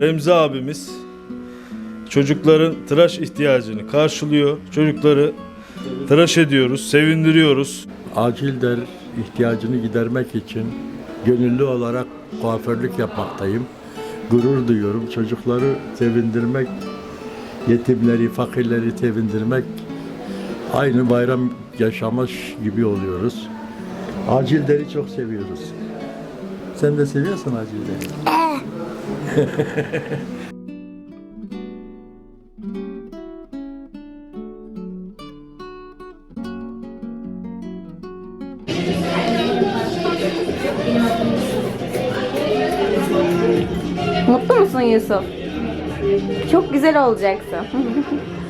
Remzi abimiz çocukların tıraş ihtiyacını karşılıyor. Çocukları tıraş ediyoruz, sevindiriyoruz. acil der ihtiyacını gidermek için gönüllü olarak kuaförlük yapmaktayım. Gurur duyuyorum. Çocukları sevindirmek, yetimleri, fakirleri sevindirmek aynı bayram yaşamış gibi oluyoruz. Acilleri çok seviyoruz. Sen de seviyorsun acilleri. Mutlu musun Yusuf? Çok güzel olacaksın.